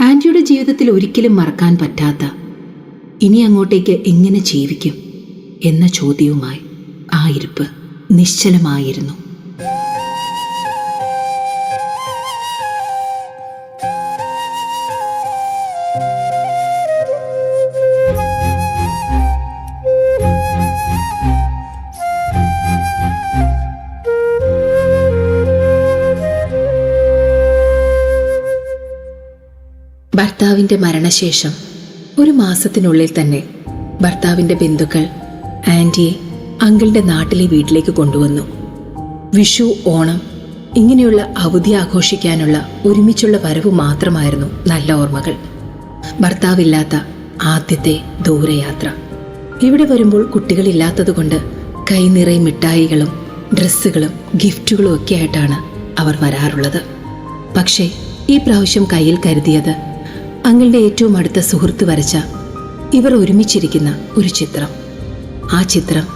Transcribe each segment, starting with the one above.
ആന്റിയുടെ ജീവിതത്തിൽ ഒരിക്കലും മറക്കാൻ പറ്റാത്ത ഇനി അങ്ങോട്ടേക്ക് എങ്ങനെ ജീവിക്കും എന്ന ചോദ്യവുമായി ആ ഇരിപ്പ് നിശ്ചലമായിരുന്നു. ഭർത്താവിന്റെ മരണശേഷം ഒരു മാസത്തിനുള്ളിൽ തന്നെ ഭർത്താവിന്റെ ബന്ധുക്കൾ ആന്റിയെ അങ്കിളിന്റെ നാട്ടിലെ വീട്ടിലേക്ക് കൊണ്ടുവന്നു. വിഷു ഓണം ഇങ്ങനെയുള്ള അവധി ആഘോഷിക്കാനുള്ള ഒരുമിച്ചുള്ള വരവ് മാത്രമായിരുന്നു നല്ല ഓർമ്മകൾ. ഭർത്താവില്ലാത്ത ആദ്യത്തെ ദൂരയാത്ര. ഇവിടെ വരുമ്പോൾ കുട്ടികളില്ലാത്തതുകൊണ്ട് കൈനിറയെ മിഠായികളും ഡ്രസ്സുകളും ഗിഫ്റ്റുകളും ഒക്കെ ആയിട്ടാണ് അവർ വരാറുള്ളത്. പക്ഷേ ഈ പ്രാവശ്യം കയ്യിൽ കരുതിയത് അങ്ങളുടെ ഏറ്റവും അടുത്ത സുഹൃത്ത് വരച്ച ഇവർ ഒരുമിച്ചിരിക്കുന്ന ഒരു ചിത്രം. ആ ചിത്രം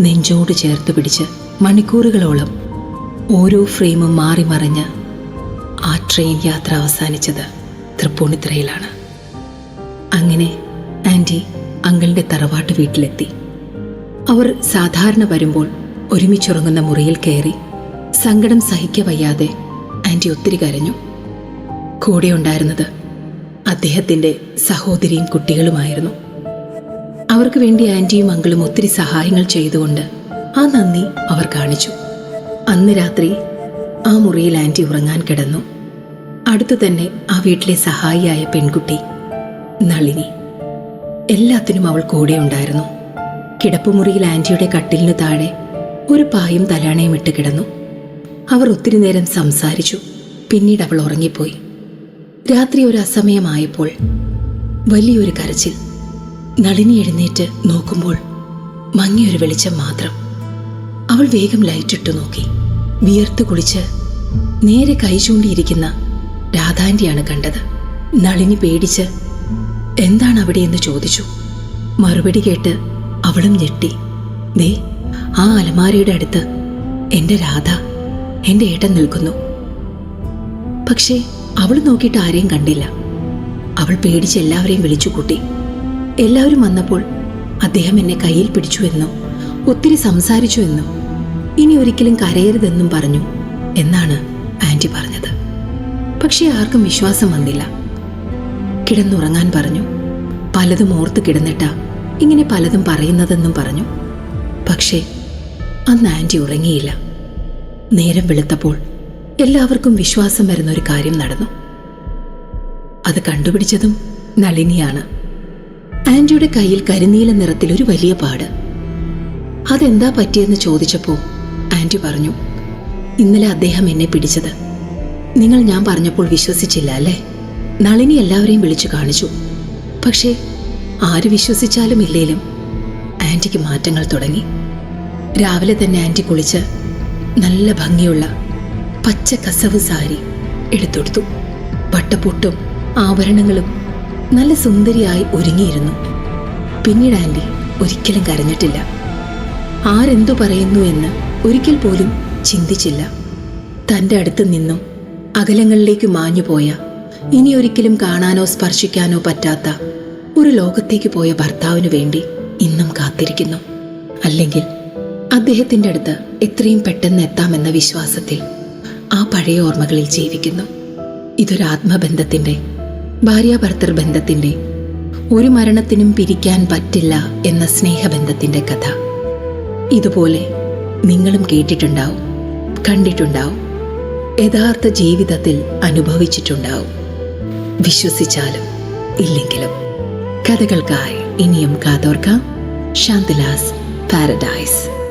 നെഞ്ചോട് ചേർത്ത് പിടിച്ച് മണിക്കൂറുകളോളം ഓരോ ഫ്രെയിമും മാറി മറിഞ്ഞ് ആ ട്രെയിൻ യാത്ര അവസാനിച്ചത് തൃപ്പൂണിത്തുറയിലാണ്. അങ്ങനെ ആന്റി അങ്കിളിന്റെ തറവാട്ട് വീട്ടിലെത്തി. അവർ സാധാരണ വരുമ്പോൾ ഒരുമിച്ചുറങ്ങുന്ന മുറിയിൽ കയറി സങ്കടം സഹിക്കവയ്യാതെ ആന്റി ഒത്തിരി കരഞ്ഞു. കൂടെ ഉണ്ടായിരുന്നത് അദ്ദേഹത്തിന്റെ സഹോദരിയും കുട്ടികളുമായിരുന്നു. അവർക്ക് വേണ്ടി ആന്റിയും അങ്കിളും ഒത്തിരി സഹായങ്ങൾ ചെയ്തുകൊണ്ട് ആ നന്ദി അവർ കാണിച്ചു. അന്ന് രാത്രി ആ മുറിയിൽ ആന്റി ഉറങ്ങാൻ കിടന്നു. അടുത്തു തന്നെ ആ വീട്ടിലെ സഹായിയായ പെൺകുട്ടി നളിനി എല്ലാത്തിനും അവൾ കൂടെ ഉണ്ടായിരുന്നു. കിടപ്പുമുറിയിൽ ആന്റിയുടെ കട്ടിലിനു താഴെ ഒരു പായും തലാണയും ഇട്ട് കിടന്നു. അവർ ഒത്തിരി നേരം സംസാരിച്ചു. പിന്നീട് അവൾ ഉറങ്ങിപ്പോയി. രാത്രി ഒരു അസമയമായപ്പോൾ വലിയൊരു കരച്ചിൽ. നളിനി എഴുന്നേറ്റ് നോക്കുമ്പോൾ മങ്ങിയൊരു വെളിച്ചം മാത്രം. അവൾ വേഗം ലൈറ്റിട്ടു നോക്കി. വിയർത്ത് കുളിച്ച് നേരെ കൈ ചൂണ്ടിയിരിക്കുന്ന രാധാന്റെയാണ് കണ്ടത്. നളിനി പേടിച്ച് എന്താണ് അവിടെ എന്ന് ചോദിച്ചു. മറുപടി കേട്ട് അവളും ഞെട്ടി. ദേ ആ അലമാരയുടെ അടുത്ത് എന്റെ രാധ എന്റെ ഏട്ടൻ നിൽക്കുന്നു. പക്ഷേ അവൾ നോക്കിയിട്ട് ആരെയും കണ്ടില്ല. അവൾ പേടിച്ച് എല്ലാവരെയും വിളിച്ചു കൂട്ടി. എല്ലാവരും വന്നപ്പോൾ അദ്ദേഹം എന്നെ കയ്യിൽ പിടിച്ചു എന്നും ഒത്തിരി സംസാരിച്ചു എന്നും ഇനി ഒരിക്കലും കരയരുതെന്നും പറഞ്ഞു എന്നാണ് ആന്റി പറഞ്ഞത്. പക്ഷേ ആർക്കും വിശ്വാസം വന്നില്ല. കിടന്നുറങ്ങാൻ പറഞ്ഞു. പലതും ഓർത്ത് കിടന്നിട്ടാ ഇങ്ങനെ പലതും പറയുന്നതെന്നും പറഞ്ഞു. പക്ഷേ അന്ന് ആന്റി ഉറങ്ങിയില്ല. നേരം വെളുത്തപ്പോൾ എല്ലാവർക്കും വിശ്വാസം വരുന്ന ഒരു കാര്യം നടന്നു. അത് കണ്ടുപിടിച്ചതും നളിനിയാണ്. ആന്റിയുടെ കയ്യിൽ കരിനീല നിറത്തിൽ ഒരു വലിയ പാട്. അതെന്താ പറ്റിയെന്ന് ചോദിച്ചപ്പോൾ ആന്റി പറഞ്ഞു ഇന്നലെ അദ്ദേഹം എന്നെ പിടിച്ചത്. നിങ്ങൾ ഞാൻ പറഞ്ഞപ്പോൾ വിശ്വസിച്ചില്ല അല്ലേ? നളിനി എല്ലാവരെയും വിളിച്ചു കാണിച്ചു. പക്ഷേ ആര് വിശ്വസിച്ചാലും ഇല്ലേലും ആന്റിക്ക് മാറ്റങ്ങൾ തുടങ്ങി. രാവിലെ തന്നെ ആന്റി കുളിച്ച് നല്ല ഭംഗിയുള്ള പച്ച കസവ് സാരി എടുത്തൊടുത്തു. പട്ടപ്പൊട്ടും ആഭരണങ്ങളും നല്ല സുന്ദരിയായി ഒരുങ്ങിയിരുന്നു. പിന്നീട് ആന്റി ഒരിക്കലും കരഞ്ഞിട്ടില്ല. ആരെന്തു പറയുന്നു എന്ന് ഒരിക്കൽ പോലും ചിന്തിച്ചില്ല. തന്റെ അടുത്ത് നിന്നും അകലങ്ങളിലേക്ക് മാഞ്ഞുപോയ ഇനി ഒരിക്കലും കാണാനോ സ്പർശിക്കാനോ പറ്റാത്ത ഒരു ലോകത്തേക്ക് പോയ ഭർത്താവിനു വേണ്ടി ഇന്നും കാത്തിരിക്കുന്നു. അല്ലെങ്കിൽ അദ്ദേഹത്തിന്റെ അടുത്ത് എത്രയും പെട്ടെന്ന് എത്താമെന്ന വിശ്വാസത്തിൽ ആ പഴയ ഓർമ്മകളിൽ ജീവിക്കുന്നു. ഇതൊരാത്മബന്ധത്തിന്റെ ഭാര്യാഭർത്തൃ ബന്ധത്തിന്റെ ഒരു മരണത്തിനും പിരിക്കാൻ പറ്റില്ല എന്ന സ്നേഹബന്ധത്തിന്റെ കഥ. ഇതുപോലെ നിങ്ങളും കേട്ടിട്ടുണ്ടാവും കണ്ടിട്ടുണ്ടാവും യഥാർത്ഥ ജീവിതത്തിൽ അനുഭവിച്ചിട്ടുണ്ടാവും. വിശ്വസിച്ചാലും ഇല്ലെങ്കിലും. കഥകൾക്കായി ഇനിയും കാതോർക്കാം. ശാന്തിലാസ് പാരഡൈസ്